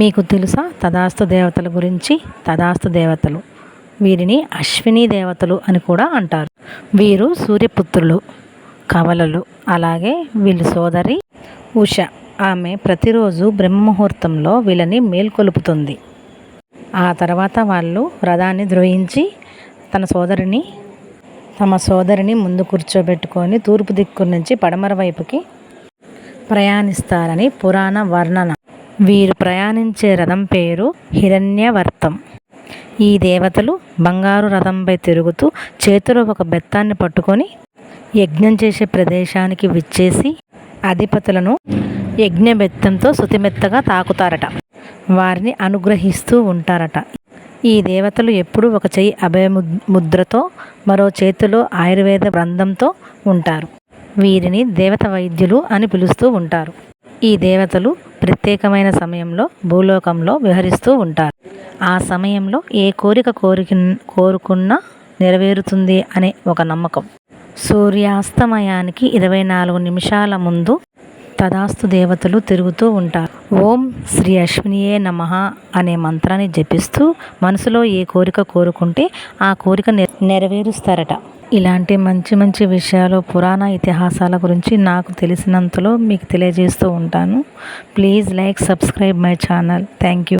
మీకు తెలుసా తదాస్తు దేవతల గురించి? తదాస్తు దేవతలు. వీరిని అశ్విని దేవతలు అని కూడా అంటారు. వీరు సూర్యపుత్రులు కవలలు. అలాగే వీళ్ళ సోదరి ఉష. ఆమె ప్రతిరోజు బ్రహ్మముహూర్తంలో వీళ్ళని మేల్కొలుపుతుంది. ఆ తర్వాత వాళ్ళు రథాన్ని ద్రోహించి తన సోదరిని తమ సోదరిని ముందు కూర్చోబెట్టుకొని తూర్పు దిక్కు నుంచి పడమర వైపుకి ప్రయాణిస్తారని పురాణ వర్ణన. వీరు ప్రయాణించే రథం పేరు హిరణ్యవర్తం. ఈ దేవతలు బంగారు రథంపై తిరుగుతూ చేతిలో ఒక బెత్తాన్ని పట్టుకొని యజ్ఞం చేసే ప్రదేశానికి విచ్చేసి అధిపతులను యజ్ఞ బెత్తంతో శుతిమెత్తగా తాకుతారట. వారిని అనుగ్రహిస్తూ ఉంటారట. ఈ దేవతలు ఎప్పుడూ ఒక చెయ్యి అభయ ముద్రతో మరో చేతిలో ఆయుర్వేద గ్రంథంతో ఉంటారు. వీరిని దేవత వైద్యులు అని పిలుస్తూ ఉంటారు. ఈ దేవతలు ప్రత్యేకమైన సమయంలో భూలోకంలో విహరిస్తూ ఉంటారు. ఆ సమయంలో ఏ కోరిక కోరిక కోరుకున్నా నెరవేరుతుంది అనే ఒక నమ్మకం. సూర్యాస్తమయానికి ఇరవై నాలుగు నిమిషాల ముందు తదాస్తు దేవతలు తిరుగుతూ ఉంటారు. ఓం శ్రీ అశ్వినియే నమ అనే మంత్రాన్ని జపిస్తూ మనసులో ఏ కోరిక కోరుకుంటే ఆ కోరిక నెరవేరుస్తారట. ఇలాంటి మంచి మంచి విషయాలు పురాణ ఇతిహాసాల గురించి నాకు తెలిసినంతలో మీకు తెలియజేస్తూ ఉంటాను. Please like subscribe my channel. Thank you.